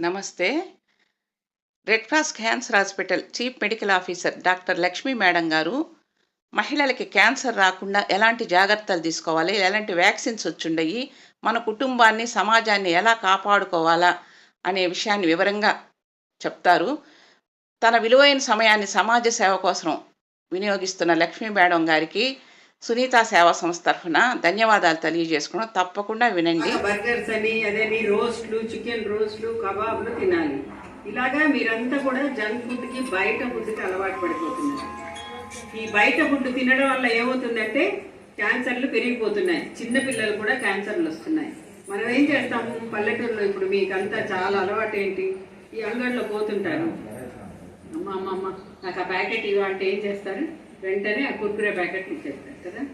నమస్తే. Red cross cancer hospital chief medical officer doctor Lakshmi madam గారు మహిళలకి cancer రాకుండా ఎలాంటి జాగ్రత్తలు తీసుకోవాలి? ఎలాంటి వ్యాక్సిన్స్ వచ్చుండయి? మన కుటుంబాన్ని సమాజాన్ని ఎలా కాపాడుకోవాలా? అనే విషయాన్ని వివరంగా చెప్తారు. తన విలువైన సమయాన్ని సమాజ సేవ కోసం వినియోగిస్తున్న లక్ష్మీ మేడం గారికి సునీత సేవా సంస్థ తరఫున ధన్యవాదాలు తెలియజేసుకున్నాం తప్పకుండా వినండి. బర్గర్స్ అని అదేని రోస్ట్లు చికెన్ రోస్ట్లు కబాబ్లు తినాలి. ఇలాగా మీరంతా కూడా జంక్ ఫుడ్కి బయట ఫుడ్కి అలవాటు పడిపోతున్నారు. ఈ బయట ఫుడ్ తినడం వల్ల ఏమవుతుందంటే క్యాన్సర్లు పెరిగిపోతున్నాయి. చిన్నపిల్లలు కూడా క్యాన్సర్లు వస్తున్నాయి. మనం ఏం చేస్తాము పల్లెటూరులో ఇప్పుడు మీకంతా చాలా అలవాటు ఏంటి ఈ అంగడిలో పోతుంటారు. అమ్మ అమ్మ అమ్మ నాకు ఆ ప్యాకెట్ ఇవ్వాలంటే ఏం చేస్తారు? వెంటనే ఆ కుర్కురే ప్యాకెట్ ఇచ్చేస్తారు కదా?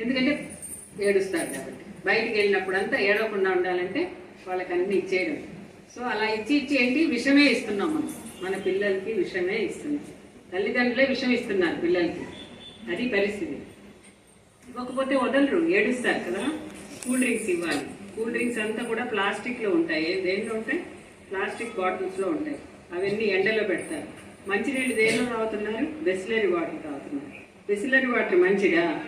ఎందుకంటే ఏడుస్తారు కాబట్టి. బయటికి వెళ్ళినప్పుడు అంతా ఏడవకుండా ఉండాలంటే వాళ్ళకి అన్ని ఇచ్చేయడం. సో అలా ఇచ్చి ఇచ్చి ఏంటి? విషమే ఇస్తున్నాం మనం. మన పిల్లలకి విషమే ఇస్తున్నాం. తల్లిదండ్రులే విషం ఇస్తున్నారు పిల్లలకి. అది పరిస్థితి. ఇవ్వకపోతే వదలరు ఏడుస్తారు కదా? కూల్ డ్రింక్స్ ఇవ్వాలి. కూల్ డ్రింక్స్ అంతా కూడా ప్లాస్టిక్లో ఉంటాయి. ఏ- దేనిలో ఉంటాయి? ప్లాస్టిక్ బాటిల్స్లో ఉంటాయి. అవన్నీ ఎండలో పెడతారు. మంచినీళ్ళు దేనిలో తాగుతున్నారు? బెస్లరీ వాటర్ తాగుతున్నారు. బెస్లరీ వాటర్ మంచిదా?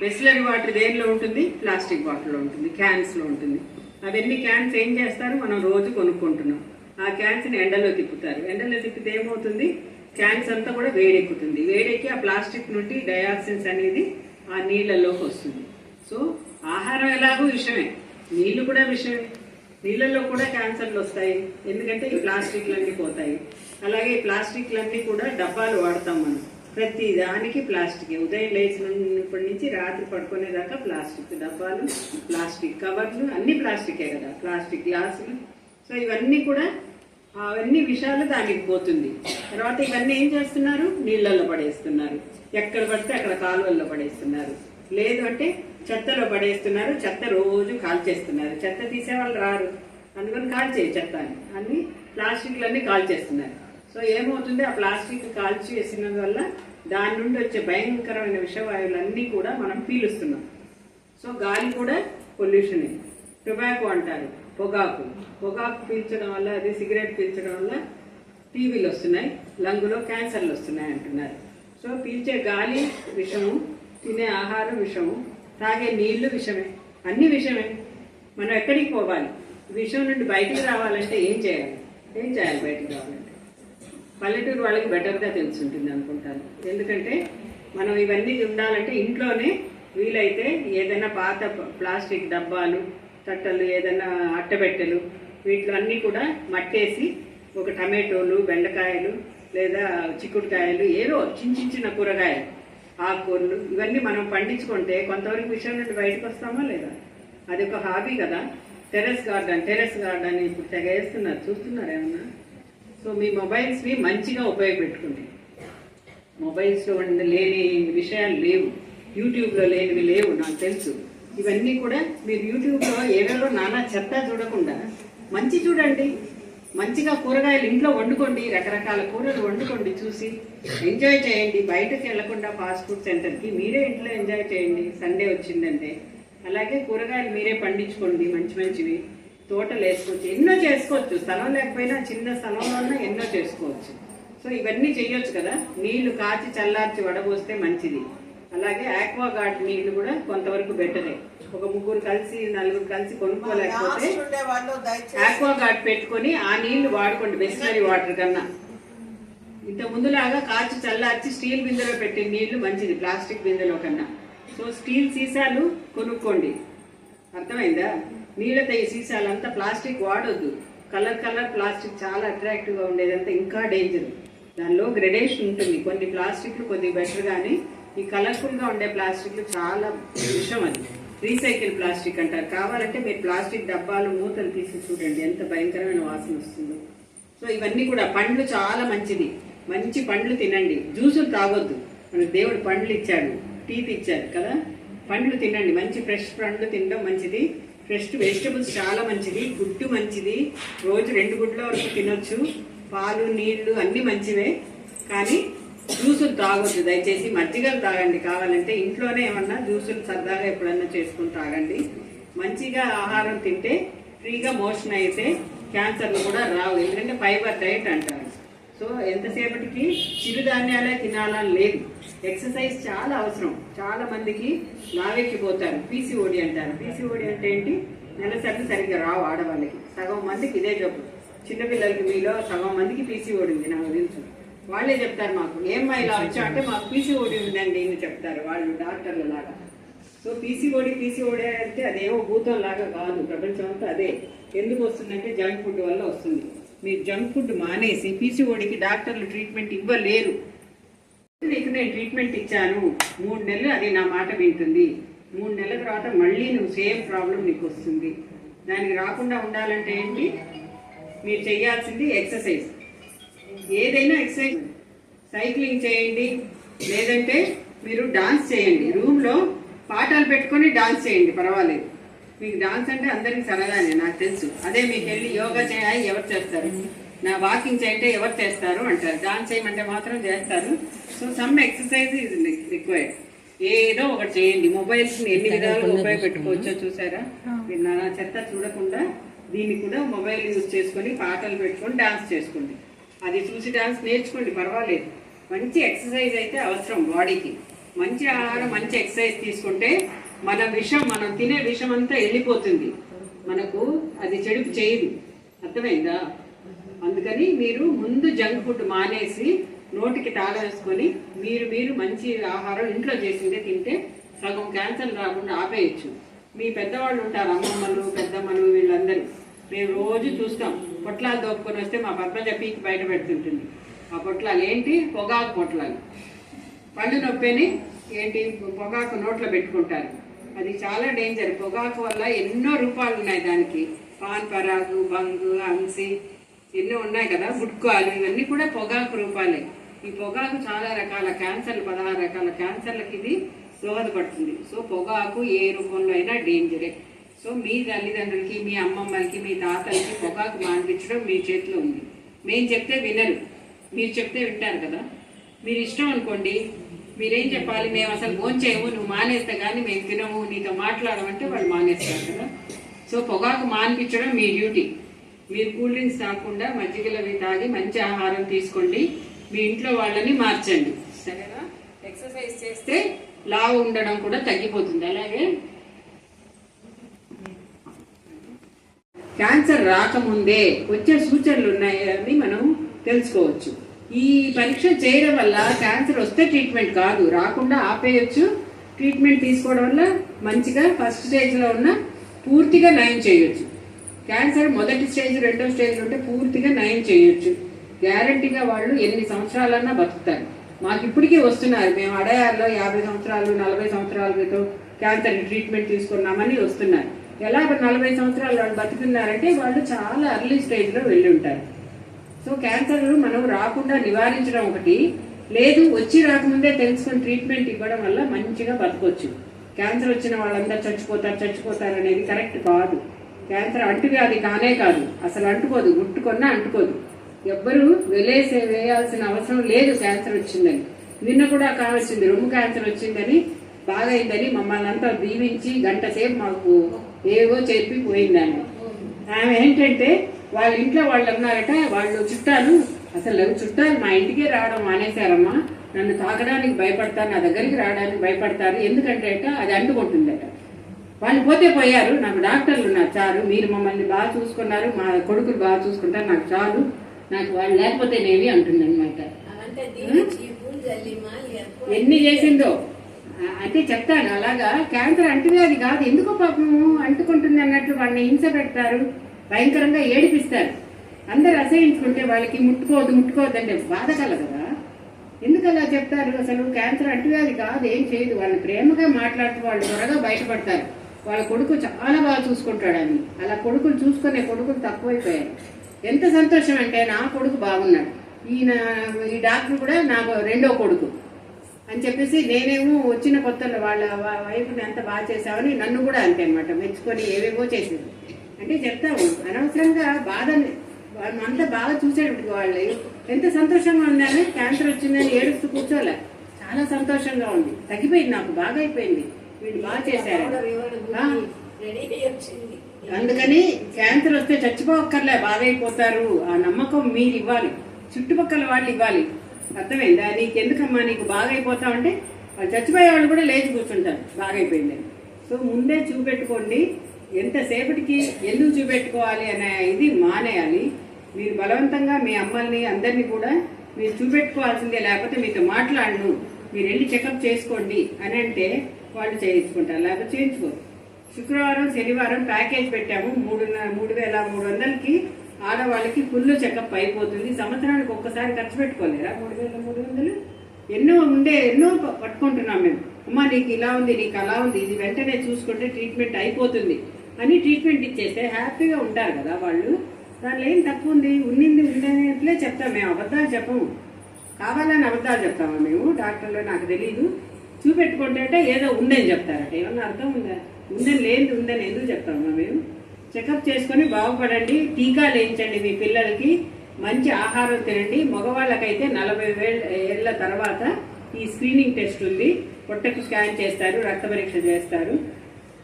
బెస్లరీ వాటర్ దేనిలో ఉంటుంది? ప్లాస్టిక్ బాటిల్లో ఉంటుంది క్యాన్స్లో ఉంటుంది. అవన్నీ క్యాన్స్ ఏం చేస్తారు? మనం రోజు కొనుక్కుంటున్నాం. ఆ క్యాన్స్ని ఎండలో తిప్పుతారు. ఎండలో తిప్పితే ఏమవుతుంది? క్యాన్స్ అంతా కూడా వేడెక్కుతుంది. వేడెక్కి ఆ ప్లాస్టిక్ నుండి డయాక్సిన్స్ అనేది ఆ నీళ్ళలోకి వస్తుంది. సో ఆహారం ఎలాగో విషమే. నీళ్ళు కూడా విషమే. నీళ్ళల్లో కూడా క్యాన్సర్లు వస్తాయి. ఎందుకంటే ఈ ప్లాస్టిక్లన్నీ పోతాయి. అలాగే ప్లాస్టిక్లన్నీ కూడా డబ్బాలు వాడతాం మనం. ప్రతి దానికి ప్లాస్టిక్. ఉదయం లేచినప్పటి నుంచి రాత్రి పడుకునేదాకా ప్లాస్టిక్ డబ్బాలు ప్లాస్టిక్ కవర్లు అన్నీ ప్లాస్టికే కదా. ప్లాస్టిక్ గ్లాసులు. సో ఇవన్నీ కూడా అవన్నీ విషయాలు దానికి పోతుంది. తర్వాత ఇవన్నీ ఏం చేస్తున్నారు? నీళ్ళల్లో పడేస్తున్నారు. ఎక్కడ పడితే అక్కడ కాలువల్లో పడేస్తున్నారు. లేదు అంటే చెత్తలో పడేస్తున్నారు. చెత్త రోజు కాల్చేస్తున్నారు. చెత్త తీసే వాళ్ళు రారు. అందుకని కాల్చేయి చెత్త అని అన్ని ప్లాస్టిక్లన్నీ కాల్చేస్తున్నారు. సో ఏమవుతుంది ఆ ప్లాస్టిక్ కాల్చి వేసిన వల్ల దాని నుండి వచ్చే భయంకరమైన విషవాయువులన్నీ కూడా మనం పీలుస్తున్నాం. సో గాలి కూడా పొల్యూషన్ టొబాకో అంటారు పొగాకు. పొగాకు పీల్చడం వల్ల అది సిగరెట్ పీల్చడం వల్ల టీవీలు వస్తున్నాయి లంగులో క్యాన్సర్లు వస్తున్నాయి అంటున్నారు. సో పీల్చే గాలి విషము తినే ఆహారం విషము తాగే నీళ్ళు విషమే. అన్ని విషమే. మనం ఎక్కడికి పోవాలి? విషయం నుండి బయటికి రావాలంటే ఏం చేయాలి? ఏం చేయాలి బయటికి రావాలి? పల్లెటూరు వాళ్ళకి బెటర్గా తెలుసుంటుంది అనుకుంటాను. ఎందుకంటే మనం ఇవన్నీ ఉండాలంటే ఇంట్లోనే వీలైతే ఏదైనా పాత ప్లాస్టిక్ డబ్బాలు తట్టలు ఏదైనా అట్టబెట్టెలు వీటిలో అన్నీ కూడా మట్టేసి ఒక టమాటోలు బెండకాయలు లేదా చిక్కుడుకాయలు ఏదో చిన్న చిన్న కూరగాయలు ఆకుకూరలు ఇవన్నీ మనం పండించుకుంటే కొంతవరకు విషయం నుండి బయటకు వస్తామా లేదా? అది ఒక హాబీ కదా. టెరెస్ గార్డెన్ టెరెస్ గార్డెన్ ఇప్పుడు తెగేస్తున్నారు చూస్తున్నారు ఏమన్నా? సో మీ మొబైల్స్ని మంచిగా ఉపయోగపెట్టుకోండి మొబైల్స్లో లేని విషయాలు లేవు. యూట్యూబ్లో లేనివి లేవు నాకు తెలుసు. ఇవన్నీ కూడా మీరు యూట్యూబ్లో ఏవేవో నానా చెత్త చూడకుండా మంచి చూడండి. మంచిగా కూరగాయలు ఇంట్లో వండుకోండి రకరకాల కూరలు వండుకోండి చూసి ఎంజాయ్ చేయండి. బయటకు వెళ్ళకుండా ఫాస్ట్ ఫుడ్ సెంటర్కి మీరే ఇంట్లో ఎంజాయ్ చేయండి. సండే వచ్చిందంటే అలాగే కూరగాయలు మీరే పండించుకోండి మంచి మంచివి. తోటలు వేసుకోవచ్చు ఎన్నో చేసుకోవచ్చు. స్థలం లేకపోయినా చిన్న స్థలంలో ఎన్నో చేసుకోవచ్చు. సో ఇవన్నీ చేయొచ్చు కదా. నీళ్ళు కాచి చల్లార్చి వడబోస్తే మంచిది. అలాగే ఆక్వా గార్డ్ నీళ్ళు కూడా కొంతవరకు బెటరే. ఒక ముగ్గురు కలిసి నలుగురు కలిసి కొనుక్కోలేకపోతే ఆక్వా గార్డ్ పెట్టుకొని ఆ నీళ్ళు వాడుకోండి బిస్లరీ వాటర్ కన్నా. ఇంత ముందులాగా కాచి చల్లార్చి స్టీల్ బిందెలో పెట్టే నీళ్ళు మంచిది ప్లాస్టిక్ బిందెలో కన్నా. సో స్టీల్ సీసాలు కొనుక్కోండి. అర్థమైందా? నీళ్ళతో ఈ సీసాలంతా ప్లాస్టిక్ వాడొద్దు. కలర్ కలర్ ప్లాస్టిక్ చాలా అట్రాక్టివ్గా ఉండేదంతా ఇంకా డేంజర్ దానిలో గ్రెడేషన్ ఉంటుంది. కొన్ని ప్లాస్టిక్లు కొద్దిగా బెటర్ కానీ ఈ కలర్ఫుల్గా ఉండే ప్లాస్టిక్లు చాలా విషయం అది. రీసైకిల్ ప్లాస్టిక్ అంటారు. కావాలంటే మీరు ప్లాస్టిక్ డబ్బాలు మూతలు తీసి చూడండి. ఎంత భయంకరమైన వాసన వస్తుందో. సో ఇవన్నీ కూడా పండ్లు చాలా మంచిది. మంచి పండ్లు తినండి. జ్యూసులు తాగొద్దు. మనకు దేవుడు పండ్లు ఇచ్చాడు. టీత్ ఇచ్చాడు కదా? పండ్లు తినండి. మంచి ఫ్రెష్ పండ్లు తినడం మంచిది. ఫ్రెష్ వెజిటబుల్స్ చాలా మంచిది గుడ్డు మంచిది. రోజు రెండు గుడ్ల వరకు తినొచ్చు. పాలు నీళ్ళు అన్ని మంచివే. కానీ జ్యూసులు తాగొద్దు. దయచేసి మజ్జిగలు తాగండి. కావాలంటే ఇంట్లోనే ఏమన్నా జ్యూసులు సరదాగా ఎప్పుడన్నా చేసుకుని తాగండి. మంచిగా ఆహారం తింటే ఫ్రీగా మోషన్ అయితే క్యాన్సర్లు కూడా రావు. ఎందుకంటే ఫైబర్ డైట్ అంటారు. సో ఎంతసేపటికి చిరుధాన్యాలే తినాలని లేదు. ఎక్సర్సైజ్ చాలా అవసరం. చాలా మందికి లావెక్కిపోతారు పీసీఓడి అంటారు. పీసీఓడి అంటే ఏంటి? నెలసరి సరిగ్గా రావు ఆడవాళ్ళకి. సగం మందికి ఇదే జబ్బు చిన్నపిల్లలకి మీలో సగం మందికి పీసీఓడి ఉంది. నాకు తెలుసు. వాళ్ళే చెప్తారు మాకు. ఏమ్మా ఇలా వచ్చా? అంటే మాకు పీసీఓడి ఉందండి అని చెప్తారు వాళ్ళు డాక్టర్ల లాగా. సో పీసీఓడి పీసీఓడి అంటే అదేమో భూతం లాగా కాదు. ప్రపంచం అంతా అదే. ఎందుకు వస్తుందంటే జంక్ ఫుడ్ వల్ల వస్తుంది. మీరు జంక్ ఫుడ్ మానేసి పీసీఓడికి డాక్టర్లు ట్రీట్మెంట్ ఇవ్వలేరు. నీకు నేను ట్రీట్మెంట్ ఇచ్చాను. మూడు నెలలు అది నా మాట వింటుంది. మూడు నెలల తర్వాత మళ్ళీ నువ్వు సేమ్ ప్రాబ్లం నీకు వస్తుంది. దానికి రాకుండా ఉండాలంటే ఏంటి? మీరు చేయాల్సింది ఎక్సర్సైజ్ ఏదైనా ఎక్సర్సైజ్ సైక్లింగ్ చేయండి. లేదంటే మీరు డాన్స్ చేయండి. రూమ్లో పాటలు పెట్టుకొని డాన్స్ చేయండి. పర్వాలేదు. మీకు డాన్స్ అంటే అందరికి సరదానే నాకు తెలుసు. అదే మీకు వెళ్ళి యోగా చేయాలి ఎవరు చేస్తారు? నా వాకింగ్ చేయంటే ఎవరు చేస్తారు అంటారు. డాన్స్ చేయమంటే మాత్రం చేస్తారు. So some exercise is required ఏదో ఒకటి చేయండి. మొబైల్స్ ఎన్ని విధాలుగా ఉపయోగపెట్టుకోవచ్చో చూసారా? నా చెత్త చూడకుండా దీన్ని కూడా మొబైల్ యూజ్ చేసుకొని పాటలు పెట్టుకొని డాన్స్ చేసుకోండి. అది చూసి డాన్స్ నేర్చుకోండి పర్వాలేదు. మంచి ఎక్సర్సైజ్ అయితే అవసరం బాడీకి. మంచి ఆహారం మంచి ఎక్సర్సైజ్ తీసుకుంటే మన విషం మనం తినే విషం అంతా వెళ్ళిపోతుంది. మనకు అది చెడుపు చేయదు. అర్థమైందా? అందుకని మీరు ముందు జంక్ ఫుడ్ మానేసి నోటికి తాళ వేసుకొని మీరు మీరు మంచి ఆహారం ఇంట్లో చేసిందే తింటే సగం క్యాన్సర్ రాకుండా ఆపేయచ్చు. మీ పెద్దవాళ్ళు ఉంటారు అమ్మమ్మలు పెద్దమ్మలు వీళ్ళందరూ. మేము రోజు చూస్తాం. పొట్లాలు దోపుకొని వస్తే మా పద్మజ పీకి బయట పెడుతుంటుంది. ఆ పొట్లాలు ఏంటి? పొగాకు పొట్లాలు. పళ్ళు నొప్పిని ఏంటి? పొగాకు నోట్లో పెట్టుకుంటారు. అది చాలా డేంజర్ పొగాకు వల్ల ఎన్నో రూపాలు ఉన్నాయి దానికి. పాన్ పరాగు బంగు అంసి ఎన్నో ఉన్నాయి కదా గుట్కాలు ఇవన్నీ కూడా పొగాకు రూపాలే. ఈ పొగాకు చాలా రకాల క్యాన్సర్లు పదహారు రకాల క్యాన్సర్లకి ఇది దోహదపడుతుంది. సో పొగాకు ఏ రూపంలో అయినా డేంజరే. సో మీ తల్లిదండ్రులకి మీ అమ్మమ్మలకి మీ తాతలకి పొగాకు మానిపించడం మీ చేతిలో ఉంది. మేము చెప్తే వినరు. మీరు చెప్తే వింటారు కదా. మీరు ఇష్టం అనుకోండి. మీరేం చెప్పాలి? మేము అసలు భోంచేయము నువ్వు మానేస్తే కానీ మేము తినము నీతో మాట్లాడమంటే వాళ్ళు మానేస్తారు కదా. సో పొగాకు మానిపించడం మీ డ్యూటీ. మీరు కూల్ డ్రింక్స్ తాగకుండా మజ్జిగలవి తాగి మంచి ఆహారం తీసుకోండి. మీ ఇంట్లో వాళ్ళని మార్చండి. సరేనా? ఎక్సర్సైజ్ చేస్తే లావు ఉండడం కూడా తగ్గిపోతుంది. అలాగే క్యాన్సర్ రాకముందే వచ్చే సూచనలు ఉన్నాయని మనం తెలుసుకోవచ్చు. ఈ పరీక్ష చేయడం వల్ల క్యాన్సర్ వస్తే ట్రీట్మెంట్ కాదు. రాకుండా ఆపేయచ్చు. ట్రీట్మెంట్ తీసుకోవడం వల్ల మంచిగా ఫస్ట్ స్టేజ్లో ఉన్న పూర్తిగా నయం చేయొచ్చు. క్యాన్సర్ మొదటి స్టేజ్ రెండో స్టేజ్ ఉంటే పూర్తిగా నయం చేయొచ్చు. గ్యారంటీగా వాళ్ళు ఎన్ని సంవత్సరాలన్నా బతుకుతారు. మాకు ఇప్పటికీ వస్తున్నారు. మేము అడయార్లో యాభై సంవత్సరాలు నలభై సంవత్సరాల క్రితం క్యాన్సర్ ట్రీట్మెంట్ తీసుకున్నామని వస్తున్నారు. ఎలా నలభై సంవత్సరాలు వాళ్ళు బతుకున్నారంటే వాళ్ళు చాలా అర్లీ స్టేజ్లో వెళ్ళి ఉంటారు. సో క్యాన్సర్ మనం రాకుండా నివారించడం ఒకటి. లేదు వచ్చి రాకముందే తెలుసుకొని ట్రీట్మెంట్ ఇవ్వడం వల్ల మంచిగా బతకొచ్చు. క్యాన్సర్ వచ్చిన వాళ్ళందరూ చచ్చిపోతారు చచ్చిపోతారు అనేది కరెక్ట్ కాదు. క్యాన్సర్ అంటువ్యాధి కానే కాదు. అసలు అంటుకోదు ముట్టుకున్నా అంటుకోదు. ఎవ్వరూ వెలేసే వేయాల్సిన అవసరం లేదు క్యాన్సర్ వచ్చిందని. నిన్న కూడా కావచ్చింది రొమ్ము క్యాన్సర్ వచ్చిందని బాగైందని మమ్మల్ని అంతా దీవించి గంట సేపు మాకు ఏవో చెప్పి పోయిందని ఆమె ఏంటంటే వాళ్ళ ఇంట్లో వాళ్ళు ఉన్నారట వాళ్ళు చుట్టాలు. అసలు చుట్టాలు మా ఇంటికే రావడం మానేశారమ్మా. నన్ను తాకడానికి భయపడతారు నా దగ్గరికి రావడానికి భయపడతారు. ఎందుకంటే అది అంటుకుంటుందట. వాళ్ళు పోతే పోయారు. నాకు డాక్టర్లు ఉన్నారు. చాలు మీరు మమ్మల్ని బాగా చూసుకున్నారు. మా కొడుకులు బాగా చూసుకుంటారు. నాకు చాలు నాకు వాళ్ళు లేకపోతే నేవి అంటుంది అనమాట ఎన్ని చేసిందో. అంటే చెప్తాను. అలాగా క్యాన్సర్ అంటువ్యాధి కాదు. ఎందుకో పాపము అంటుకుంటుంది అన్నట్లు వాళ్ళని హింస పెడతారు. భయంకరంగా ఏడిపిస్తారు. అందరు అసహించుకుంటే వాళ్ళకి ముట్టుకోవద్దు ముట్టుకోవద్దు అంటే బాధ కలదు కదా. ఎందుకు అలా చెప్తారు? అసలు క్యాన్సర్ అంటువ్యాధి కాదు. ఏం చేయదు. వాళ్ళు ప్రేమగా మాట్లాడుతూ వాళ్ళు త్వరగా బయటపడతారు. వాళ్ళ కొడుకు చాలా బాగా చూసుకుంటాడు అని. అలా కొడుకులు చూసుకునే కొడుకులు తక్కువైపోయారు. ఎంత సంతోషం అంటే నా కొడుకు బాగున్నాడు. ఈయన ఈ డాక్టర్ కూడా నాకు రెండో కొడుకు అని చెప్పేసి నేనేమో వచ్చిన కొత్తలో వాళ్ళ వైఫ్ని ఎంత బాగా చేసావని నన్ను కూడా అంతే అనమాట మెచ్చుకొని ఏవేవో చేసేది. అంటే చెప్తాము అనవసరంగా బాధ అంతా బాగా చూసేటట్టు వాళ్ళు ఎంత సంతోషంగా ఉందని క్యాన్సర్ వచ్చిందని ఏడుస్తూ కూర్చోలే. చాలా సంతోషంగా ఉంది. తగ్గిపోయింది నాకు బాగా అయిపోయింది. బాగా చేశారు. అందుకని క్యాన్సర్ వస్తే చచ్చిపోక్కర్లే బాగైపోతారు ఆ నమ్మకం మీరు ఇవ్వాలి చుట్టుపక్కల వాళ్ళు ఇవ్వాలి. అర్థమైందా? నీకు ఎందుకమ్మా నీకు బాగైపోతావంటే వాళ్ళు చచ్చిపోయే వాళ్ళు కూడా లేచి కూర్చుంటారు. బాగైపోయిందని. సో ముందే చూపెట్టుకోండి. ఎంతసేపటికి ఎందుకు చూపెట్టుకోవాలి అనే ఇది మానేయాలి. మీరు బలవంతంగా మీ అమ్మల్ని అందరినీ కూడా మీరు చూపెట్టుకోవాల్సిందే. లేకపోతే మీతో మాట్లాడను. మీరు వెళ్ళి చెకప్ చేసుకోండి అని అంటే వాళ్ళు చేయించుకుంటారు. లేకపోతే చేయించుకోరు. శుక్రవారం శనివారం ప్యాకేజ్ పెట్టాము. మూడు మూడు వేల మూడు వందలకి ఆడవాళ్ళకి ఫుల్ చెకప్ అయిపోతుంది. సంవత్సరానికి ఒక్కసారి ఖర్చు పెట్టుకోలేరా? మూడు వేల మూడు వందలు? ఎన్నో ఉండే ఎన్నో పట్టుకుంటున్నాం మేము. అమ్మా నీకు ఇలా ఉంది నీకు అలా ఉంది. ఇది వెంటనే చూసుకుంటే ట్రీట్మెంట్ అయిపోతుంది అని ట్రీట్మెంట్ ఇచ్చేస్తే హ్యాపీగా ఉంటారు కదా వాళ్ళు. దానిలో ఏం తప్పు ఉంది? ఉన్నింది ఉండేట్లే చెప్తాం. మేము అబద్ధాలు చెప్పము. కావాలని అబద్ధాలు చెప్తామా మేము? డాక్టర్లో నాకు తెలియదు చూపెట్టుకుంటే ఏదో ఉందని చెప్తారట. ఏమన్నా అర్థం ఉందా? ఉందని లేనిది ఉందని ఎందుకు చెప్తామా మేము? చెకప్ చేసుకొని బాగుపడండి టీకాలు వేయించండి మీ పిల్లలకి మంచి ఆహారం తినండి. మగవాళ్ళకైతే నలభై వేల ఏళ్ళ తర్వాత ఈ స్క్రీనింగ్ టెస్ట్ ఉంది. పొట్టకు స్కాన్ చేస్తారు రక్త పరీక్ష చేస్తారు.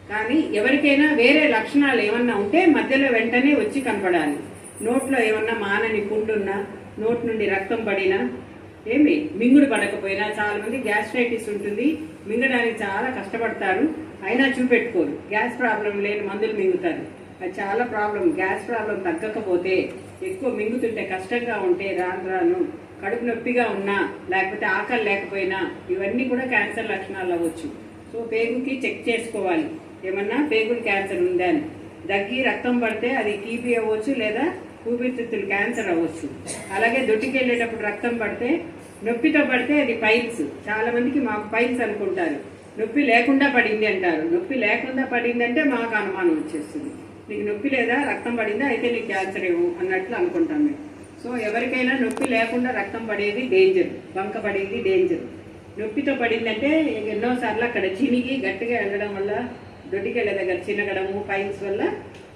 కానీ ఎవరికైనా వేరే లక్షణాలు ఏమన్నా ఉంటే మధ్యలో వెంటనే వచ్చి కనపడాలి. నోట్లో ఏమన్నా మానని పుండున్నా నోట్ నుండి రక్తం పడినా ఏమి? మింగుడు పడకపోయినా చాలా మంది గ్యాస్ట్రైటిస్ ఉంటుంది. మింగడానికి చాలా కష్టపడతారు. అయినా చూపెట్టుకోరు. గ్యాస్ ప్రాబ్లం లేని మందులు మింగుతారు. అది చాలా ప్రాబ్లం. గ్యాస్ ప్రాబ్లం తగ్గకపోతే ఎక్కువ మింగుతుంటే కష్టంగా ఉంటే రాను రాను కడుపు నొప్పిగా ఉన్నా లేకపోతే ఆకలి లేకపోయినా ఇవన్నీ కూడా క్యాన్సర్ లక్షణాలు అవ్వచ్చు. సో పేగుకి చెక్ చేసుకోవాలి. ఏమన్నా? పేగులు క్యాన్సర్ ఉందా అని. దగ్గి రక్తం పడితే అది టీబీ అవ్వచ్చు లేదా ఊపిరితిత్తులు క్యాన్సర్ అవ్వచ్చు. అలాగే దొడ్డికి వెళ్ళేటప్పుడు రక్తం పడితే నొప్పితో పడితే అది పైల్స్. చాలా మందికి మాకు పైల్స్ అనుకుంటారు. నొప్పి లేకుండా పడింది అంటారు. నొప్పి లేకుండా పడింది అంటే మాకు అనుమానం వచ్చేస్తుంది. నీకు నొప్పి లేదా? రక్తం పడిందా? అయితే నీకు క్యాన్సర్ ఏమో అన్నట్లు అనుకుంటాం మేము. సో ఎవరికైనా నొప్పి లేకుండా రక్తం పడేది డేంజర్. బంక పడేది డేంజర్. నొప్పితో పడిందంటే ఎన్నోసార్లు అక్కడ చినిగి గట్టిగా వెళ్ళడం వల్ల దొడ్డికెళ్ళ దగ్గర చిన్నగడము పైల్స్ వల్ల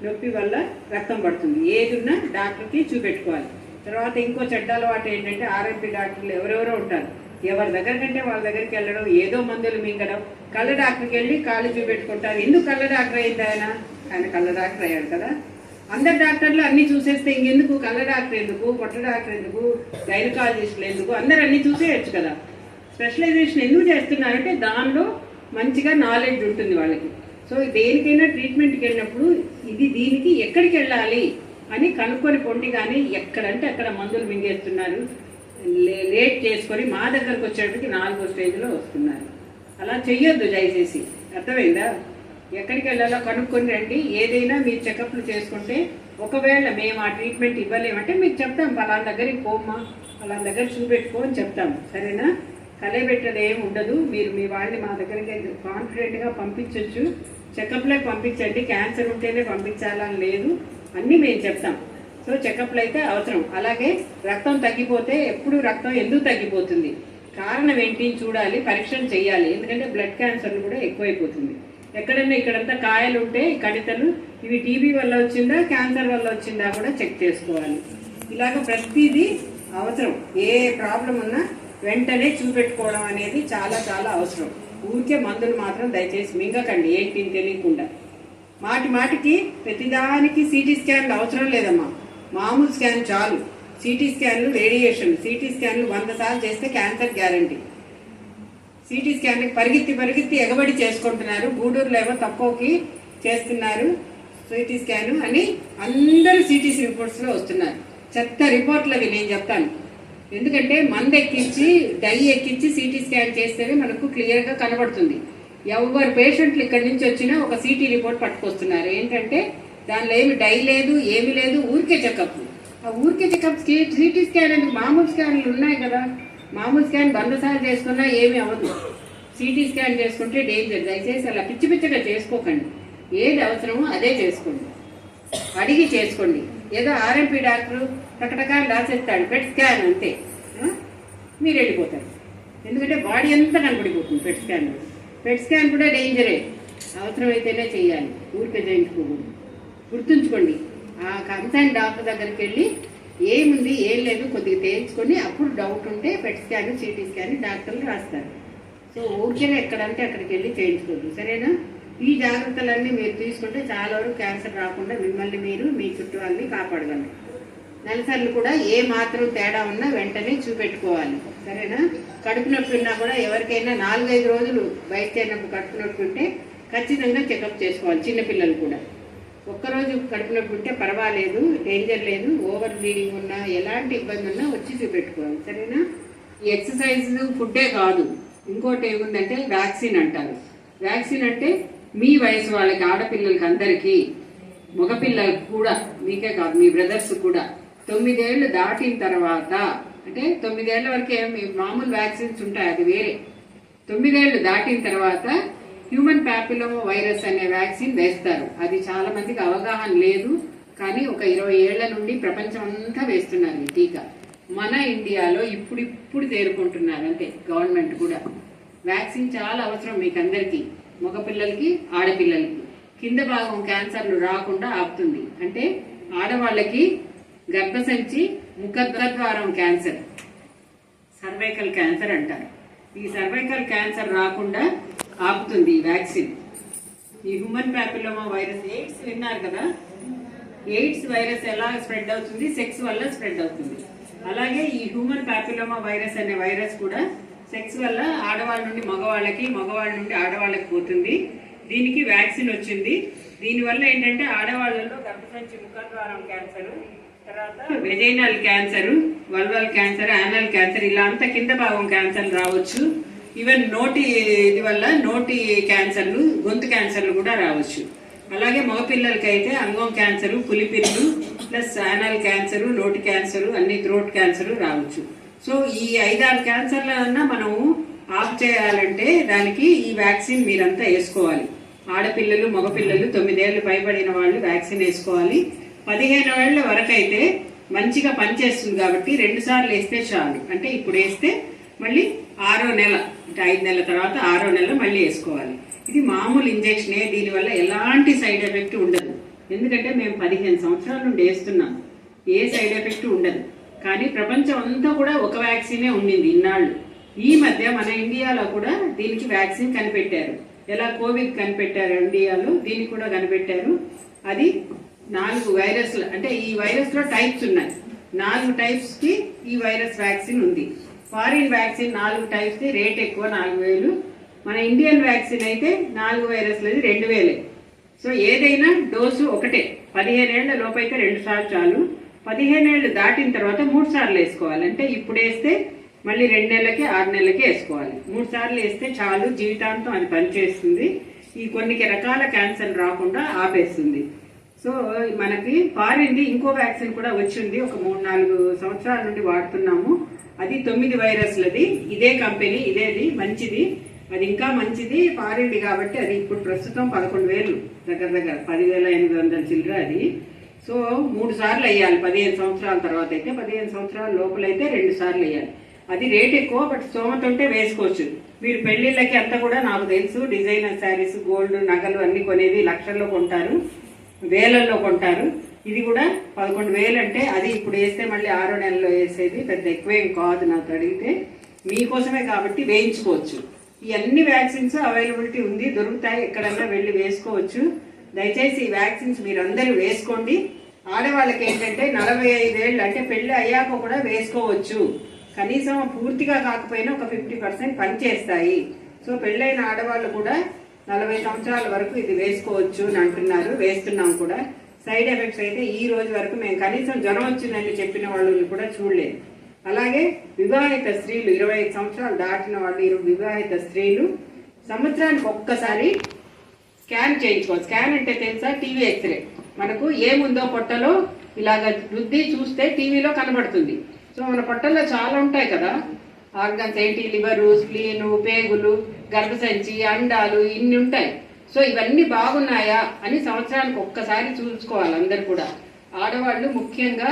నొప్పి వల్ల రక్తం పడుతుంది. ఏది ఉన్నా డాక్టర్కి చూపెట్టుకోవాలి. తర్వాత ఇంకో చెడ్డ అలవాటు ఏంటంటే ఆర్ఎంపీ డాక్టర్లు ఎవరెవరో ఉంటారు. ఎవరి దగ్గర కంటే వాళ్ళ దగ్గరికి వెళ్ళడం ఏదో మందులు మింగడం. కళ్ళ డాక్టర్కి వెళ్ళి కాళ్ళు చూపెట్టుకుంటారు. ఎందుకు కళ్ళ డాక్టర్ అయింది ఆయన? ఆయన కళ్ళ డాక్టర్ అయ్యాడు కదా. అందరు డాక్టర్లు అన్ని చూసేస్తే ఇంకెందుకు? కళ్ళ డాక్టర్ ఎందుకు? పొట్ట డాక్టర్ ఎందుకు? గైనకాలజిస్టులు ఎందుకు? అందరు అన్ని చూసేయచ్చు కదా. స్పెషలైజేషన్ ఎందుకు చేస్తున్నారంటే దానిలో మంచిగా నాలెడ్జ్ ఉంటుంది వాళ్ళకి. సో దేనికైనా ట్రీట్మెంట్కి వెళ్ళినప్పుడు ఇది దీనికి ఎక్కడికి వెళ్ళాలి? అని కనుక్కొని పొండి కానీ ఎక్కడంటే అక్కడ మందులు మింగేస్తున్నారు. లే- లేట్ చేసుకొని మా దగ్గరకు వచ్చేటప్పటికి నాలుగో స్టేజ్లో వస్తున్నారు. అలా చెయ్యొద్దు దయచేసి. అర్థమైందా? ఎక్కడికి వెళ్ళాలో కనుక్కొని రండి. ఏదైనా మీరు చెకప్లు చేసుకుంటే ఒకవేళ మేము ఆ ట్రీట్మెంట్ ఇవ్వలేమంటే మీకు చెప్తాం. పలానా దగ్గరికి పోమ్మా పలానా దగ్గర చూపెట్టుకో అని చెప్తాం. సరేనా? కలయబెట్టేది ఏమి ఉండదు. మీరు మీ వాళ్ళని మా దగ్గరికి కాన్ఫిడెంట్గా పంపించవచ్చు చెకప్లకు పంపించండి. క్యాన్సర్ ఉంటేనే పంపించాలని లేదు. అన్నీ మేము చెప్తాం. సో చెకప్లు అయితే అవసరం. అలాగే రక్తం తగ్గిపోతే ఎప్పుడు రక్తం ఎందుకు తగ్గిపోతుంది? కారణం ఏంటి చూడాలి పరీక్షలు చేయాలి. ఎందుకంటే బ్లడ్ క్యాన్సర్లు కూడా ఎక్కువైపోతుంది. ఎక్కడైనా ఇక్కడంతా కాయలు ఉంటే కణితలు ఇవి టీబీ వల్ల వచ్చిందా క్యాన్సర్ వల్ల వచ్చిందా కూడా చెక్ చేసుకోవాలి. ఇలాగ ప్రతిదీ అవసరం. ఏ ప్రాబ్లం ఉన్నా వెంటనే చూపెట్టుకోవడం అనేది చాలా చాలా అవసరం. ఊరికే మందులు మాత్రం దయచేసి మింగకండి. ఏంటి తెలియకుండా. మాటి మాటికి ప్రతిదానికి సిటీ స్కాన్లు అవసరం లేదమ్మా. మామూలు స్కాన్ చాలు. సిటీ స్కాన్లు రేడియేషన్ సిటీ స్కాన్లు వంద సార్లు చేస్తే క్యాన్సర్ గ్యారంటీ సిటీ స్కాన్ పరిగెత్తి పరిగెత్తి ఎగబడి చేసుకుంటున్నారు. గూడూరులో ఏమో తక్కువకి చేస్తున్నారు సిటీ స్కాన్ అని అందరూ సిటీ రిపోర్ట్స్లో వస్తున్నారు. చెత్త రిపోర్ట్లు అవి నేను చెప్తాను ఎందుకంటే మందు ఎక్కించి డై ఎక్కించి సిటీ స్కాన్ చేస్తేనే మనకు క్లియర్గా కనబడుతుంది. ఎవరు పేషెంట్లు ఇక్కడి నుంచి వచ్చినా ఒక సిటీ రిపోర్ట్ పట్టుకొస్తున్నారు. ఏంటంటే దానిలో ఏమి డై లేదు ఏమి లేదు ఊరికే చెకప్ ఆ ఊరికే చెకప్ సిటీ స్కాన్ అంటే మామూలు స్కాన్లు ఉన్నాయి కదా. మామూలు స్కాన్ వంద సార్లు చేసుకున్నా ఏమీ అవ్వదు. సిటీ స్కాన్ చేసుకుంటే డేంజర్ దయచేసి అలా పిచ్చి పిచ్చిగా చేసుకోకండి. ఏది అవసరమో అదే చేసుకోండి. అడిగి చేసుకోండి. ఏదో ఆర్ఎంపీ డాక్టర్ రకరకాలు రాసేస్తాడు. పెట్ స్కాన్ అంతే. మీరు వెళ్ళిపోతారు. ఎందుకంటే బాడీ అంతా కనపడిపోతుంది పెట్ స్కాన్ పెట్ స్కాన్ కూడా డేంజరే అవసరమైతేనే చేయాలి ఊరికే చేయించుకోకూడదు. గుర్తుంచుకోండి. ఆ కన్సర్న్ డాక్టర్ దగ్గరికి వెళ్ళి ఏముంది ఏం లేదు కొద్దిగా తేల్చుకొని అప్పుడు డౌట్ ఉంటే పెట్ స్కాన్ సిటీ స్కాన్ డాక్టర్లు రాస్తారు. సో ఊరికే ఎక్కడంటే అక్కడికి వెళ్ళి చేయించుకోవద్దు. సరేనా? ఈ జాగ్రత్తలన్నీ మీరు తీసుకుంటే చాలా వరకు క్యాన్సర్ రాకుండా మిమ్మల్ని మీరు మీ చుట్టూ వాళ్ళని కాపాడగలరు. నెలసర్లు కూడా ఏ మాత్రం తేడా ఉన్నా వెంటనే చూపెట్టుకోవాలి. సరేనా? కడుపు నొప్పి ఉన్నా కూడా ఎవరికైనా నాలుగైదు రోజులు బయట కడుపు నొప్పి ఉంటే ఖచ్చితంగా చెకప్ చేసుకోవాలి చిన్నపిల్లలు కూడా. ఒక్కరోజు కడుపు నొప్పి ఉంటే పర్వాలేదు డేంజర్ లేదు ఓవర్ బ్లీడింగ్ ఉన్నా ఎలాంటి ఇబ్బంది ఉన్నా వచ్చి చూపెట్టుకోవాలి. సరేనా? ఈ ఎక్సర్సైజ్ ఫుడ్డే కాదు. ఇంకోటి ఏముందంటే వ్యాక్సిన్ అంటారు. వ్యాక్సిన్ అంటే మీ వయసు వాళ్ళకి ఆడపిల్లలకి అందరికీ మగపిల్లలకు కూడా మీకే కాదు మీ బ్రదర్స్ కూడా. తొమ్మిదేళ్ళు దాటిన తర్వాత అంటే తొమ్మిదేళ్ళ వరకే మీ మామూలు వ్యాక్సిన్స్ ఉంటాయి అది వేరే. తొమ్మిదేళ్ళు దాటిన తర్వాత హ్యూమన్ ప్యాపిలోమో వైరస్ అనే వ్యాక్సిన్ వేస్తారు. అది చాలా మందికి అవగాహన లేదు కానీ ఒక ఇరవై ఏళ్ళ నుండి ప్రపంచం అంతా వేస్తున్నారు ఈ టీకా. మన ఇండియాలో ఇప్పుడిప్పుడు తేరుకుంటున్నారు అంతే గవర్నమెంట్ కూడా. వ్యాక్సిన్ చాలా అవసరం మీకు అందరికీ మగపిల్లలకి ఆడపిల్లలకి. కింద భాగం క్యాన్సర్లు రాకుండా ఆపుతుంది. అంటే ఆడవాళ్ళకి గర్భసంచి ముఖద్వారం క్యాన్సర్. సర్వైకల్ క్యాన్సర్ అంటారు. ఈ సర్వైకల్ క్యాన్సర్ రాకుండా ఆపుతుంది ఈ వ్యాక్సిన్. ఈ హ్యూమన్ ప్యాపిలోమా వైరస్ ఎయిడ్స్ విన్నారు కదా? ఎయిడ్స్ వైరస్ ఎలా స్ప్రెడ్ అవుతుంది? సెక్స్ వల్ల స్ప్రెడ్ అవుతుంది. అలాగే ఈ హ్యూమన్ ప్యాపిలోమా వైరస్ అనే వైరస్ కూడా సెక్స్ వల్ల ఆడవాళ్ళ నుండి మగవాళ్ళకి మగవాళ్ళ నుండి ఆడవాళ్ళకి పోతుంది. దీనికి వ్యాక్సిన్ వచ్చింది. దీనివల్ల ఏంటంటే ఆడవాళ్ళలో గర్భసంచి ముఖద్వారం క్యాన్సర్ తర్వాత vaginal cancer vulval cancer anal cancer ఇలా అంతా కింద భాగం క్యాన్సర్ రావచ్చు. ఈవెన్ నోటి ఇది వల్ల నోటి క్యాన్సర్లు గొంతు క్యాన్సర్లు కూడా రావచ్చు. అలాగే మగపిల్లలకి అయితే అంగం క్యాన్సర్ పులిపిల్లు ప్లస్ యానల్ క్యాన్సర్ నోటి క్యాన్సర్ అన్ని థ్రోట్ క్యాన్సరు రావచ్చు. సో ఈ ఐదారు క్యాన్సర్లన్నా మనము ఆఫ్ చేయాలంటే దానికి ఈ వ్యాక్సిన్ మీరంతా వేసుకోవాలి. ఆడపిల్లలు మగపిల్లలు తొమ్మిదేళ్ళు పైబడిన వాళ్ళు వ్యాక్సిన్ వేసుకోవాలి. పదిహేను ఏళ్ళ వరకు అయితే మంచిగా పనిచేస్తుంది కాబట్టి రెండు సార్లు వేస్తే చాలు. అంటే ఇప్పుడు వేస్తే మళ్ళీ ఆరో నెల అంటే ఐదు నెలల తర్వాత ఆరో నెల మళ్ళీ వేసుకోవాలి. ఇది మామూలు ఇంజెక్షనే దీనివల్ల ఎలాంటి సైడ్ ఎఫెక్ట్ ఉండదు. ఎందుకంటే మేము పదిహేను సంవత్సరాల నుండి వేస్తున్నాం. ఏ సైడ్ ఎఫెక్ట్ ఉండదు. కానీ ప్రపంచం అంతా కూడా ఒక వ్యాక్సినే ఉండింది ఇన్నాళ్ళు. ఈ మధ్య మన ఇండియాలో కూడా దీనికి వ్యాక్సిన్ కనిపెట్టారు. ఎలా కోవిడ్ కనిపెట్టారు ఇండియాలో దీనికి కూడా కనిపెట్టారు. అది నాలుగు వైరస్లు అంటే ఈ వైరస్లో టైప్స్ ఉన్నాయి. నాలుగు టైప్స్కి ఈ వైరస్ వ్యాక్సిన్ ఉంది. ఫారిన్ వ్యాక్సిన్ నాలుగు టైప్స్ది రేట్ ఎక్కువ నాలుగు వేలు. మన ఇండియన్ వ్యాక్సిన్ అయితే నాలుగు వైరస్లది రెండు వేలే. సో ఏదైనా డోసు ఒకటే. పదిహేనేళ్ళ లోపైతే రెండు సార్లు చాలు. పదిహేనేళ్ళు దాటిన తర్వాత మూడు సార్లు వేసుకోవాలి. అంటే ఇప్పుడు వేస్తే మళ్ళీ రెండు నెలలకి ఆరు నెలలకి వేసుకోవాలి. మూడు సార్లు వేస్తే చాలు జీవితాంతం అది పనిచేస్తుంది. ఈ కొన్ని రకాల క్యాన్సర్ రాకుండా ఆపేస్తుంది. సో మనకి పారింది ఇంకో వ్యాక్సిన్ కూడా వచ్చింది ఒక మూడు నాలుగు సంవత్సరాల నుండి వాడుతున్నాము. అది తొమ్మిది వైరస్లది ఇదే కంపెనీ ఇదేది మంచిది. అది ఇంకా మంచిది పారింది కాబట్టి అది ఇప్పుడు ప్రస్తుతం పదకొండు వేలు దగ్గర దగ్గర పదివేల ఎనిమిది వందల చిల్లర అది. సో మూడు సార్లు వేయాలి పదిహేను సంవత్సరాల తర్వాత అయితే పదిహేను సంవత్సరాల లోపలైతే రెండు సార్లు వేయాలి. అది రేట్ ఎక్కువ బట్ స్తోమత ఉంటే వేసుకోవచ్చు. మీరు పెళ్ళిళ్ళకి అంతా కూడా నాకు తెలుసు డిజైనర్ శారీస్ గోల్డ్ నగలు అన్ని కొనేది లక్షల్లో కొంటారు. వేలల్లో కొంటారు. ఇది కూడా పదకొండు వేలు అంటే అది ఇప్పుడు వేస్తే మళ్ళీ ఆరో నెలలో వేసేది పెద్ద ఎక్కువేం కాదు నాకు అడిగితే. మీకోసమే కాబట్టి వేయించుకోవచ్చు. ఈ అన్ని వ్యాక్సిన్స్ అవైలబిలిటీ ఉంది దొరుకుతాయి ఎక్కడన్నా వెళ్ళి వేసుకోవచ్చు. దయచేసి ఈ వ్యాక్సిన్స్ మీరు వేసుకోండి. ఆడవాళ్ళకి ఏంటంటే నలభై ఐదేళ్ళు అంటే పెళ్ళి అయ్యాక కూడా వేసుకోవచ్చు. కనీసం పూర్తిగా కాకపోయినా ఒక ఫిఫ్టీ పర్సెంట్ పనిచేస్తాయి. సో పెళ్ళైన ఆడవాళ్ళు కూడా నలభై సంవత్సరాల వరకు ఇది వేసుకోవచ్చు అని అంటున్నారు. వేస్తున్నాం కూడా. సైడ్ ఎఫెక్ట్స్ అయితే ఈ రోజు వరకు మేము కనీసం జ్వరం వచ్చిందని చెప్పిన వాళ్ళని కూడా చూడలేదు. అలాగే వివాహిత స్త్రీలు ఇరవై ఐదు సంవత్సరాలు దాటిన వాళ్ళు ఇరు- వివాహిత స్త్రీలు సంవత్సరానికి ఒక్కసారి స్కాన్ చేయించుకోవాలి. స్కాన్ అంటే తెలుసా? TV X-ray. మనకు ఏముందో పొట్టలో ఇలాగ రుద్ది చూస్తే టీవీలో కనబడుతుంది. సో మన పొట్టల్లో చాలా ఉంటాయి కదా. ఆర్గన్స్ ఏంటి? లివరు స్ప్లీను పేగులు గర్భసంచి అండాలు ఇన్ని ఉంటాయి. సో ఇవన్నీ బాగున్నాయా అని సంవత్సరానికి ఒక్కసారి చూసుకోవాలి అందరు కూడా. ఆడవాళ్ళు ముఖ్యంగా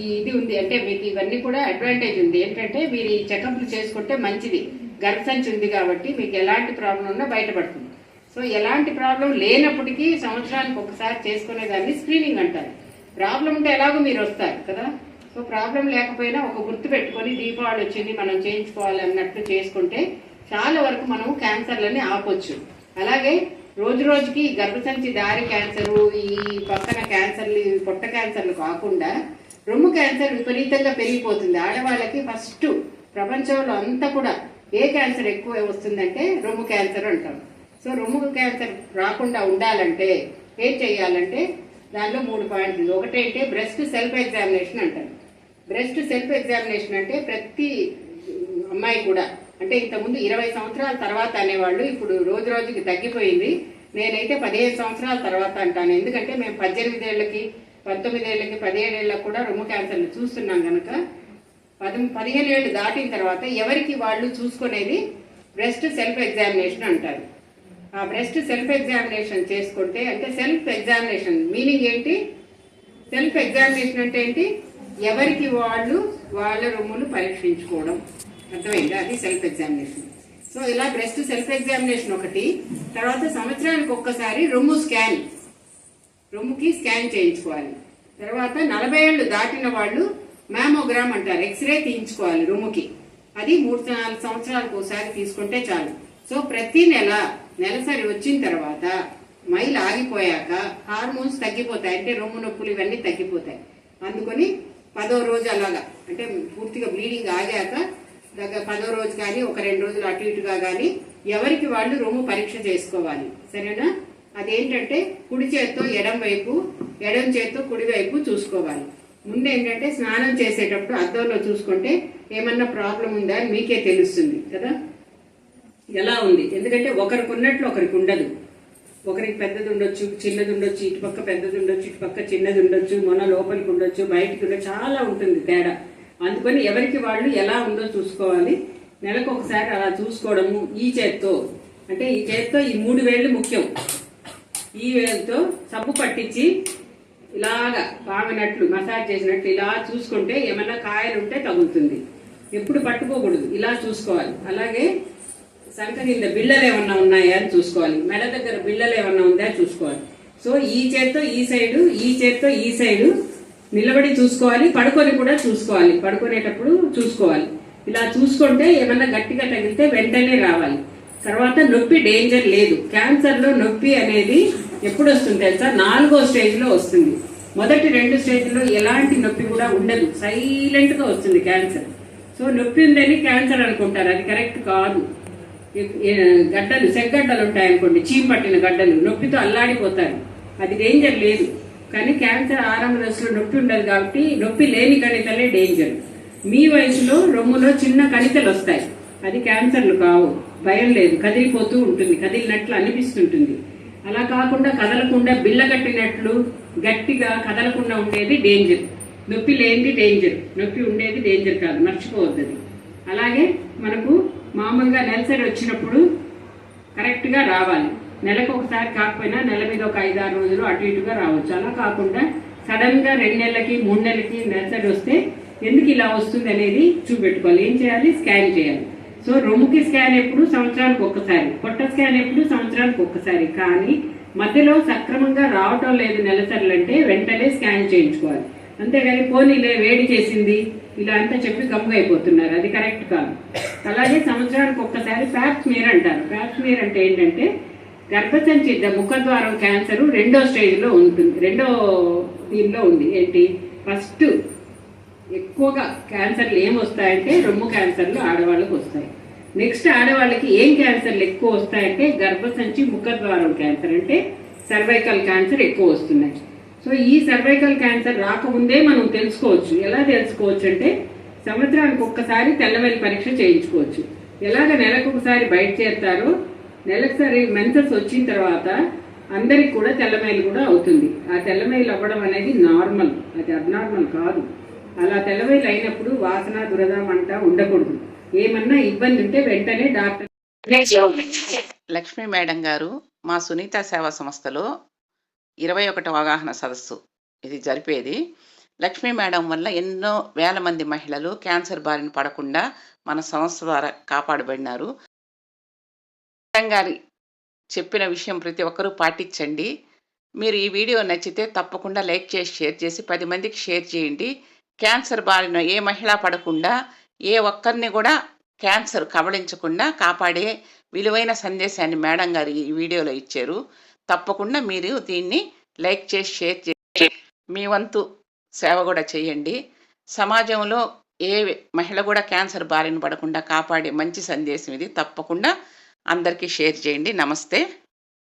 ఈ ఇది ఉంది. అంటే మీకు ఇవన్నీ కూడా అడ్వాంటేజ్ ఉంది. ఏంటంటే మీరు ఈ చెకప్లు చేసుకుంటే మంచిది. గర్భసంచి ఉంది కాబట్టి మీకు ఎలాంటి ప్రాబ్లం ఉన్నా బయటపడుతుంది. సో ఎలాంటి ప్రాబ్లం లేనప్పటికీ సంవత్సరానికి ఒకసారి చేసుకునేదాన్ని స్క్రీనింగ్ అంటారు. ప్రాబ్లం ఉంటే ఎలాగో మీరు వస్తారు కదా. సో ప్రాబ్లం లేకపోయినా ఒక గుర్తు పెట్టుకొని దీపావళి వచ్చింది మనం చేయించుకోవాలి అన్నట్టు చేసుకుంటే చాలా వరకు మనం క్యాన్సర్లని ఆపొచ్చు. అలాగే రోజు రోజుకి గర్భసంచి దారి క్యాన్సరు ఈ పక్కన క్యాన్సర్లు పొట్ట క్యాన్సర్లు కాకుండా రొమ్ము క్యాన్సర్ విపరీతంగా పెరిగిపోతుంది. ఆడవాళ్ళకి ఫస్ట్ ప్రపంచంలో అంతా కూడా ఏ క్యాన్సర్ ఎక్కువ వస్తుందంటే రొమ్ము క్యాన్సర్ అంటాం. సో రొమ్ము క్యాన్సర్ రాకుండా ఉండాలంటే ఏం చేయాలంటే దానిలో మూడు పాయింట్లు ఒకటేంటే బ్రెస్ట్ సెల్ఫ్ ఎగ్జామినేషన్ అంటారు బ్రెస్ట్ సెల్ఫ్ ఎగ్జామినేషన్ అంటే ప్రతి అమ్మాయి కూడా అంటే ఇంతకుముందు ఇరవై సంవత్సరాల తర్వాత అనేవాళ్ళు ఇప్పుడు రోజు రోజుకి తగ్గిపోయింది. నేనైతే పదిహేను సంవత్సరాల తర్వాత అంటాను. ఎందుకంటే మేము పద్దెనిమిది ఏళ్ళకి పంతొమ్మిది ఏళ్ళకి పదిహేడు ఏళ్ళకి కూడా రొమ్ము క్యాన్సర్లు చూస్తున్నాం కనుక పది పదిహేను ఏళ్ళు దాటిన తర్వాత ఎవరికి వాళ్ళు చూసుకునేది? బ్రెస్ట్ సెల్ఫ్ ఎగ్జామినేషన్ అంటారు. ఆ బ్రెస్ట్ సెల్ఫ్ ఎగ్జామినేషన్ చేసుకుంటే అంటే సెల్ఫ్ ఎగ్జామినేషన్ మీనింగ్ ఏంటి? సెల్ఫ్ ఎగ్జామినేషన్ అంటే ఏంటి? ఎవరికి వాళ్ళు వాళ్ళ రొమ్ములు పరీక్షించుకోవడం. అర్థమైందా? అది సెల్ఫ్ ఎగ్జామినేషన్ సో ఇలా బ్రెస్ట్ సెల్ఫ్ ఎగ్జామినేషన్ ఒకటి తర్వాత సంవత్సరానికి ఒక్కసారి రొమ్ము స్కాన్ రొమ్ముకి స్కాన్ చేయించుకోవాలి. తర్వాత నలభై ఏళ్ళు దాటిన వాళ్ళు మ్యామోగ్రామ్ అంటారు ఎక్స్రే తీయించుకోవాలి రొమ్ముకి. అది మూడు నాలుగు సంవత్సరాలకు ఒకసారి తీసుకుంటే చాలు. సో ప్రతి నెల నెలసరి వచ్చిన తర్వాత మైలు ఆగిపోయాక హార్మోన్స్ తగ్గిపోతాయి. అంటే రొమ్ము నొప్పులు ఇవన్నీ తగ్గిపోతాయి. అందుకని పదో రోజు అలాగా అంటే పూర్తిగా బ్లీడింగ్ ఆగాక దగ్గర పదో రోజు కానీ ఒక రెండు రోజులు అటు ఇటుగా కానీ ఎవరికి వాళ్ళు రొమ్ము పరీక్ష చేసుకోవాలి. సరేనా? అదేంటంటే కుడి చేత్తో ఎడం వైపు ఎడం చేత్తో కుడి వైపు చూసుకోవాలి. ముందు ఏంటంటే స్నానం చేసేటప్పుడు అద్దంలో చూసుకుంటే ఏమన్నా ప్రాబ్లం ఉందా అని మీకే తెలుస్తుంది కదా? ఎలా ఉంది? ఎందుకంటే ఒకరికి ఉన్నట్లు ఒకరికి ఉండదు. ఒకరికి పెద్దది ఉండొచ్చు చిన్నది ఉండొచ్చు ఇటుపక్క పెద్దది ఉండొచ్చు ఇటుపక్క చిన్నది ఉండొచ్చు మొన్న లోపలికి ఉండొచ్చు బయటికి ఉండొచ్చు చాలా ఉంటుంది తేడా. అందుకని ఎవరికి వాళ్ళు ఎలా ఉందో చూసుకోవాలి. నెలకు ఒకసారి అలా చూసుకోవడము ఈ చేత్తో. అంటే ఈ చేత్తో ఈ మూడు వేళ్ళు ముఖ్యం. ఈ వేలుతో సబ్బు పట్టించి ఇలాగా బాగినట్లు మసాజ్ చేసినట్లు ఇలా చూసుకుంటే ఏమన్నా కాయలు ఉంటే తగులుతుంది. ఎప్పుడు పట్టుకోకూడదు. ఇలా చూసుకోవాలి. అలాగే సంఖ కింద బిళ్ళలు ఏమన్నా ఉన్నాయా అని చూసుకోవాలి. మెడ దగ్గర బిళ్ళలు ఏమన్నా ఉందా చూసుకోవాలి. సో ఈ చేత్తో ఈ సైడు ఈ చేత్తో ఈ సైడు నిలబడి చూసుకోవాలి పడుకొని కూడా చూసుకోవాలి. పడుకునేటప్పుడు చూసుకోవాలి. ఇలా చూసుకుంటే ఏమన్నా గట్టిగా తగిలితే వెంటనే రావాలి. తర్వాత నొప్పి డేంజర్ లేదు. క్యాన్సర్లో నొప్పి అనేది ఎప్పుడు వస్తుంది తెలుసా? నాలుగో స్టేజ్లో వస్తుంది. మొదటి రెండు స్టేజ్లో ఎలాంటి నొప్పి కూడా ఉండదు. సైలెంట్గా వస్తుంది క్యాన్సర్ సో నొప్పి ఉందని క్యాన్సర్ అనుకుంటారు. అది కరెక్ట్ కాదు. గడ్డలు సెగ్గడ్డలు ఉంటాయి అనుకోండి చీమ్ పట్టిన గడ్డలు నొప్పితో అల్లాడిపోతారు. అది డేంజర్ లేదు. కానీ క్యాన్సర్ ఆరంభ దశలో నొప్పి ఉండదు కాబట్టి నొప్పి లేని కణితలే డేంజర్ మీ వయసులో రొమ్ములో చిన్న కణితలు వస్తాయి. అది క్యాన్సర్లు కావు. భయం లేదు. కదిలిపోతూ ఉంటుంది. కదిలినట్లు అనిపిస్తుంటుంది. అలా కాకుండా కదలకుండా బిల్ల కట్టినట్లు గట్టిగా కదలకుండా ఉండేది డేంజర్ నొప్పి లేనిది డేంజర్ నొప్పి ఉండేది డేంజర్ కాదు. మర్చిపోవద్దు అది. అలాగే మనకు మామూలుగా నెలసరి వచ్చినప్పుడు కరెక్ట్గా రావాలి. నెలకు ఒకసారి కాకపోయినా నెల మీద ఒక ఐదు ఆరు రోజులు అటు ఇటుగా రావచ్చు. అలా కాకుండా సడన్గా రెండు నెలలకి మూడు నెలలకి నెలసరి వస్తే ఎందుకు ఇలా వస్తుంది అనేది చూపెట్టుకోవాలి. ఏం చేయాలి? స్కాన్ చేయాలి. సో రొమ్ముకి స్కాన్ ఎప్పుడు? సంవత్సరానికి ఒక్కసారి. పొట్ట స్కాన్ ఎప్పుడు? సంవత్సరానికి ఒక్కసారి. కానీ మధ్యలో సక్రమంగా రావటం లేదు నెలసరిలు అంటే వెంటనే స్కాన్ చేయించుకోవాలి. అంతేగాని పోనీలే వేడి చేసింది ఇలా అంతా చెప్పి గమ్ముగా అయిపోతున్నారు. అది కరెక్ట్ కాదు. అలాగే సంవత్సరానికి ఒక్కసారి ప్యాప్స్మీర్ అంటారు. ప్యాప్స్మీర్ అంటే ఏంటంటే గర్భసంచి ద- ముఖద్వారం క్యాన్సర్ రెండో స్టేజ్లో ఉంటుంది. రెండో దీనిలో ఉంది. ఏంటి? ఫస్ట్ ఎక్కువగా క్యాన్సర్లు ఏం వస్తాయంటే రొమ్ము క్యాన్సర్లు ఆడవాళ్ళకి వస్తాయి. నెక్స్ట్ ఆడవాళ్ళకి ఏం క్యాన్సర్లు ఎక్కువ వస్తాయంటే గర్భసంచి ముఖద్వారం క్యాన్సర్ అంటే సర్వైకల్ క్యాన్సర్ ఎక్కువ వస్తున్నాయి. సో ఈ సర్వైకల్ క్యాన్సర్ రాకముందే మనం తెలుసుకోవచ్చు. ఎలా తెలుసుకోవచ్చు అంటే సంవత్సరానికి ఒక్కసారి తెల్లవెల్లి పరీక్ష చేయించుకోవచ్చు. ఎలాగ నెలకు ఒకసారి బయట చేస్తారో నెలసరి మెన్సెస్ వచ్చిన తర్వాత అందరికి కూడా తెల్లమైలు కూడా అవుతుంది. ఆ తెల్లమైలు అవ్వడం అనేది నార్మల్ అది అబ్నార్మల్ కాదు. అలా తెల్లమైలు అయినప్పుడు వాసన దురద మంట ఉండకూడదు. ఏమన్నా ఇబ్బంది ఉంటే వెంటనే డాక్టర్ లక్ష్మీ మేడం గారు మా సునీత సేవా సంస్థలో ఇరవై ఒకటి అవగాహన సదస్సు. ఇది జరిపేది. లక్ష్మీ మేడం వల్ల ఎన్నో వేల మంది మహిళలు క్యాన్సర్ బారిన పడకుండా మన సంస్థ ద్వారా కాపాడబడినారు. గారి చెప్పిన విషయం ప్రతి ఒక్కరూ పాటించండి. మీరు ఈ వీడియో నచ్చితే తప్పకుండా లైక్ చేసి షేర్ చేసి పది మందికి షేర్ చేయండి. క్యాన్సర్ బారిన ఏ మహిళ పడకుండా ఏ ఒక్కరిని కూడా క్యాన్సర్ కబళించకుండా కాపాడే విలువైన సందేశాన్ని మేడం గారు ఈ వీడియోలో ఇచ్చారు. తప్పకుండా మీరు దీన్ని లైక్ చేసి షేర్ చేసి మీ వంతు సేవ కూడా చేయండి. సమాజంలో ఏ మహిళ కూడా క్యాన్సర్ బారిన పడకుండా కాపాడే మంచి సందేశం ఇది. తప్పకుండా అందరికీ షేర్ చేయండి. నమస్తే.